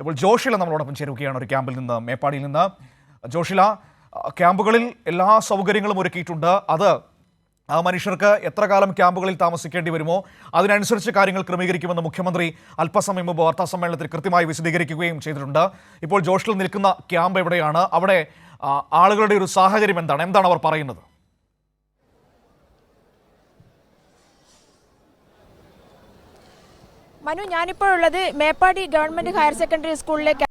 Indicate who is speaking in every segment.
Speaker 1: ഇപ്പോൾ ജോഷില നമ്മളോടൊപ്പം ചേരുകയാണ് ഒരു ക്യാമ്പിൽ നിന്ന് മേപ്പാടിയിൽ നിന്ന്. ജോഷില ക്യാമ്പുകളിൽ എല്ലാ സൗകര്യങ്ങളും ഒരുക്കിയിട്ടുണ്ട്. അത് ആ മനുഷ്യർക്ക് എത്ര കാലം ക്യാമ്പുകളിൽ താമസിക്കേണ്ടി വരുമോ അതിനനുസരിച്ച് കാര്യങ്ങൾ ക്രമീകരിക്കുമെന്ന് മുഖ്യമന്ത്രി അല്പസമയം മുമ്പ് വാർത്താ സമ്മേളനത്തിൽ കൃത്യമായി വിശദീകരിക്കുകയും ചെയ്തിട്ടുണ്ട്. ഇപ്പോൾ ജോഷിൽ നിൽക്കുന്ന ക്യാമ്പ് എവിടെയാണ്? അവിടെ ആളുകളുടെ ഒരു സാഹചര്യം എന്താണ്? എന്താണ് അവർ പറയുന്നത്?
Speaker 2: മനു ഞാനിപ്പോൾ ഉള്ളത് മേപ്പാടി ഗവൺമെന്റ് ഹയർ സെക്കൻഡറി സ്കൂളിലേക്ക്.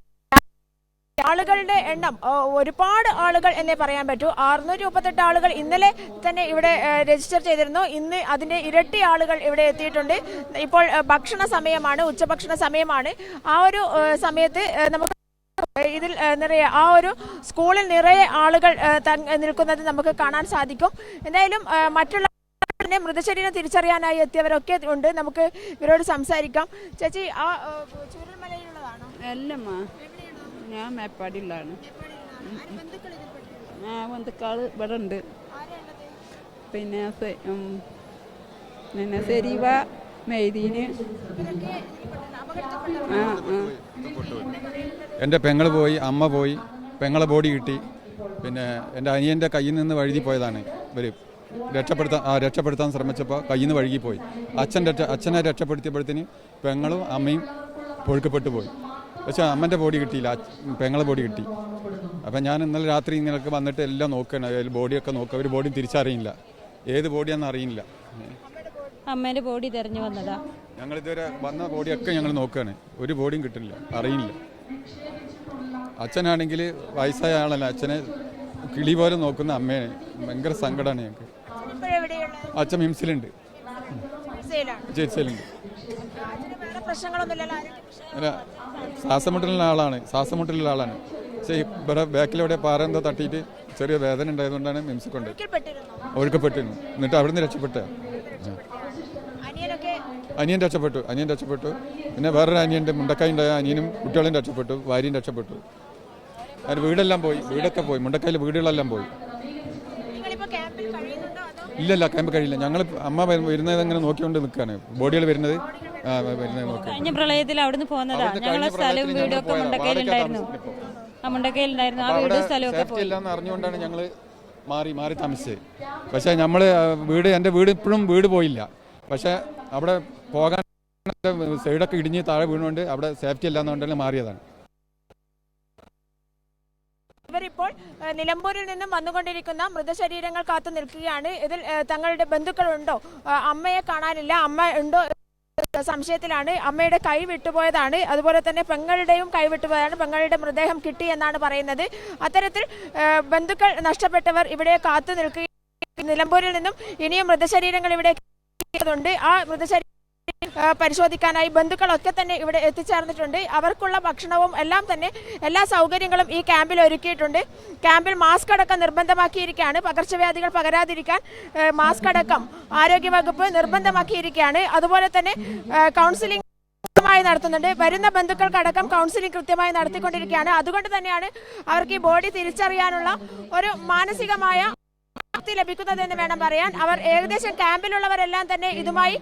Speaker 2: ആളുകളുടെ എണ്ണം ഒരുപാട് ആളുകൾ എന്നേ പറയാൻ പറ്റൂ. അറുന്നൂറ്റി മുപ്പത്തെട്ട് ആളുകൾ ഇന്നലെ തന്നെ ഇവിടെ രജിസ്റ്റർ ചെയ്തിരുന്നു. ഇന്ന് അതിന്റെ ഇരട്ടി ആളുകൾ ഇവിടെ എത്തിയിട്ടുണ്ട്. ഇപ്പോൾ ഭക്ഷണ സമയമാണ് ഉച്ചഭക്ഷണ സമയമാണ്. ആ ഒരു സമയത്ത് നമുക്ക് ഇതിൽ നിറയെ ആ ഒരു സ്കൂളിൽ നിറയെ ആളുകൾ നിൽക്കുന്നത് നമുക്ക് കാണാൻ സാധിക്കും. എന്തായാലും മറ്റുള്ള പിന്നെ മൃതശരീരം തിരിച്ചറിയാനായി എത്തിയവരൊക്കെ ഉണ്ട്. നമുക്ക് ഇവരോട് സംസാരിക്കാം. ചേച്ചി ആ ആ,
Speaker 3: അല്ലമ്മ ഞാൻ മേപ്പാടിയിലാണ്. ആ ബന്ധുക്കാൾ ഇവിടെ ഉണ്ട്. പിന്നെ പിന്നെ സെരീവ മെയ്തീന് ആ ആ.
Speaker 4: എന്റെ പെങ്ങൾ പോയി അമ്മ പോയി പെങ്ങളെ ബോഡി കിട്ടി. പിന്നെ എന്റെ അനിയന്റെ കയ്യിൽ നിന്ന് വഴുതി പോയതാണ് ഇവർ രക്ഷപ്പെടുത്താൻ ആ രക്ഷപ്പെടുത്താൻ ശ്രമിച്ചപ്പോൾ കയ്യിൽ നിന്ന് വഴുകിപ്പോയി. അച്ഛൻ രക്ഷ അച്ഛനെ രക്ഷപ്പെടുത്തിയപ്പോഴത്തേന് പെങ്ങളും അമ്മയും പൊഴുക്കപ്പെട്ടു പോയി. പക്ഷേ അമ്മന്റെ ബോഡി കിട്ടിയില്ല പെങ്ങളെ ബോഡി കിട്ടി. അപ്പം ഞാൻ ഇന്നലെ രാത്രി ഇങ്ങനെയൊക്കെ വന്നിട്ട് എല്ലാം നോക്കണം ബോഡിയൊക്കെ നോക്കുക ഒരു ബോഡി തിരിച്ചറിയില്ല. ഏത് ബോഡിയാണെന്ന് അറിയില്ല.
Speaker 5: അമ്മേന്റെ ബോഡി തെരഞ്ഞു വന്നതാ?
Speaker 4: ഞങ്ങൾ ഇതുവരെ വന്ന ബോഡിയൊക്കെ ഞങ്ങൾ നോക്കുകയാണ് ഒരു ബോഡിയും കിട്ടില്ല അറിയില്ല. അച്ഛനാണെങ്കിൽ വയസ്സായ ആളല്ല അച്ഛനെ കിളി പോലെ നോക്കുന്ന അമ്മയാണ് ഭയങ്കര സങ്കടമാണ് ഞങ്ങൾക്ക്. അച്ഛൻ മിംസിലുണ്ട്
Speaker 2: ചികിത്സയിലാണ്
Speaker 4: ചികിത്സയിലുണ്ട് അല്ല ആളാണ്. ശ്വാസമുട്ടലുള്ള ആളാണ്. പക്ഷേ ഇവിടെ ബാക്കിലെവിടെ പാറ എന്തോ തട്ടിയിട്ട് ചെറിയ വേദന ഉണ്ടായതുകൊണ്ടാണ് മിംസിൽ കൊണ്ട് ഒഴുക്കപ്പെട്ടിരുന്നു എന്നിട്ട് അവിടെ നിന്ന്
Speaker 2: രക്ഷപ്പെട്ട
Speaker 4: അനിയൻ രക്ഷപ്പെട്ടു. അനിയൻ രക്ഷപ്പെട്ടു. പിന്നെ വേറൊരു അനിയന്റെ മുണ്ടക്കായി ഉണ്ടായ അനിയനും കുട്ടികളും രക്ഷപ്പെട്ടു. ഭാര്യയും രക്ഷപ്പെട്ടു. അതിന് വീടെല്ലാം പോയി. വീടൊക്കെ പോയി. മുണ്ടക്കായിൽ വീടുകളെല്ലാം പോയി
Speaker 2: നിങ്ങളിപ്പോ ക്യാമ്പിൽ കഴിയുന്നുണ്ടോ അതോ
Speaker 4: ഇല്ലല്ല ക്യാമ്പ് കഴിയില്ല. ഞങ്ങൾ അമ്മ വരു- വരുന്നത് അങ്ങനെ നോക്കിക്കൊണ്ട് നിൽക്കുകയാണ് ബോഡികൾ വരുന്നത് ആ, വരുന്നത് നോക്കി
Speaker 5: കഴിഞ്ഞ പ്രളയത്തിൽ അവിടുന്ന്
Speaker 4: പോകുന്നതാ
Speaker 5: ഞങ്ങളെ സ്ഥലവും വീടും ഒക്കെ. മുണ്ടക്കയിലുണ്ടായിരുന്നു. ആ മുണ്ടക്കയിലുണ്ടായിരുന്നു ആ വീടും ഒക്കെ പോയി.
Speaker 4: ഇല്ലാന്ന് അറിഞ്ഞുകൊണ്ടാണ് ഞങ്ങൾ മാറി മാറി താമസിച്ചത്. പക്ഷേ നമ്മൾ വീട് എന്റെ വീട് ഇപ്പോഴും വീട് പോയില്ല. പക്ഷേ അവിടെ പോകാൻ സൈഡൊക്കെ ഇടിഞ്ഞ് താഴെ വീണുകൊണ്ട് അവിടെ സേഫ്റ്റി ഇല്ലാന്നുകൊണ്ടാണ് മാറിയതാണ്.
Speaker 2: നിലമ്പൂരിൽ നിന്നും വന്നുകൊണ്ടിരിക്കുന്ന മൃതശരീരങ്ങൾ കാത്തു നിൽക്കുകയാണ്. ഇതിൽ തങ്ങളുടെ ബന്ധുക്കളുണ്ടോ? അമ്മയെ കാണാനില്ല. അമ്മ ഉണ്ടോ സംശയത്തിലാണ്. അമ്മയുടെ കൈ വിട്ടുപോയതാണ്. അതുപോലെ തന്നെ പെങ്ങളുടെയും കൈ വിട്ടുപോയതാണ്. പെങ്ങളുടെ മൃതദേഹം കിട്ടി എന്നാണ് പറയുന്നത്. അത്തരത്തിൽ ബന്ധുക്കൾ നഷ്ടപ്പെട്ടവർ ഇവിടെ കാത്തു നിൽക്കുകയും നിലമ്പൂരിൽ നിന്നും ഇനിയും മൃതശരീരങ്ങൾ ഇവിടെ ആ മൃതശരീരം പരിശോധിക്കാനായി ബന്ധുക്കളൊക്കെ തന്നെ ഇവിടെ എത്തിച്ചേർന്നിട്ടുണ്ട്. അവർക്കുള്ള ഭക്ഷണവും എല്ലാം തന്നെ എല്ലാ സൗകര്യങ്ങളും ഈ ക്യാമ്പിൽ ഒരുക്കിയിട്ടുണ്ട്. ക്യാമ്പിൽ മാസ്ക് അടക്കം നിർബന്ധമാക്കിയിരിക്കുകയാണ്. പകർച്ചവ്യാധികൾ പകരാതിരിക്കാൻ മാസ്ക് അടക്കം ആരോഗ്യവകുപ്പ് നിർബന്ധമാക്കിയിരിക്കുകയാണ്. അതുപോലെ തന്നെ കൗൺസിലിംഗ് കൃത്യമായി നടത്തുന്നുണ്ട്. വരുന്ന ബന്ധുക്കൾക്കടക്കം കൗൺസിലിംഗ് കൃത്യമായി നടത്തിക്കൊണ്ടിരിക്കുകയാണ്. അതുകൊണ്ട് തന്നെയാണ് അവർക്ക് ഈ ബോഡി തിരിച്ചറിയാനുള്ള ഒരു മാനസികമായ ലഭിക്കുന്നതെന്ന് വേണം പറയാൻ. അവർ ഏകദേശം ക്യാമ്പിലുള്ളവരെല്ലാം തന്നെ ഇതുമായി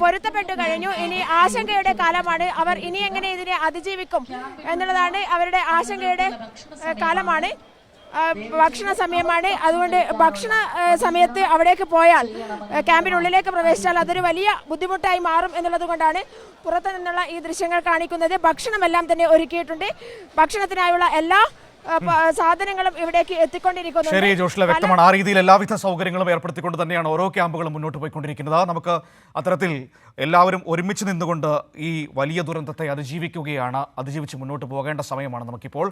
Speaker 2: പൊരുത്തപ്പെട്ടു കഴിഞ്ഞു. ഇനി ആശങ്കയുടെ കാലമാണ്. അവർ ഇനി എങ്ങനെ ഇതിനെ അതിജീവിക്കും എന്നുള്ളതാണ് അവരുടെ ആശങ്കയുടെ കാലമാണ്. ഭക്ഷണ സമയമാണ്. അതുകൊണ്ട് ഭക്ഷണ സമയത്ത് അവിടേക്ക് പോയാൽ ക്യാമ്പിനുള്ളിലേക്ക് പ്രവേശിച്ചാൽ അതൊരു വലിയ ബുദ്ധിമുട്ടായി മാറും എന്നുള്ളത് കൊണ്ടാണ് പുറത്തു നിന്നുള്ള ഈ ദൃശ്യങ്ങൾ കാണിക്കുന്നത്. ഭക്ഷണമെല്ലാം തന്നെ ഒരുക്കിയിട്ടുണ്ട്. ഭക്ഷണത്തിനായുള്ള എല്ലാ സാധനങ്ങളും ഇവിടേക്ക് എത്തിക്കൊണ്ടിരിക്കുന്നു
Speaker 1: ശരി ജോഷില വ്യക്തമാണ്. ആ രീതിയിൽ എല്ലാവിധ സൗകര്യങ്ങളും ഏർപ്പെടുത്തിക്കൊണ്ട് തന്നെയാണ് ഓരോ ക്യാമ്പുകളും മുന്നോട്ട് പോയിക്കൊണ്ടിരിക്കുന്നത്. നമുക്ക് അത്തരത്തിൽ എല്ലാവരും ഒരുമിച്ച് നിന്നുകൊണ്ട് ഈ വലിയ ദുരന്തത്തെ അതിജീവിക്കുകയാണ് അതിജീവിച്ച് മുന്നോട്ട് പോകേണ്ട സമയമാണ് നമുക്കിപ്പോൾ.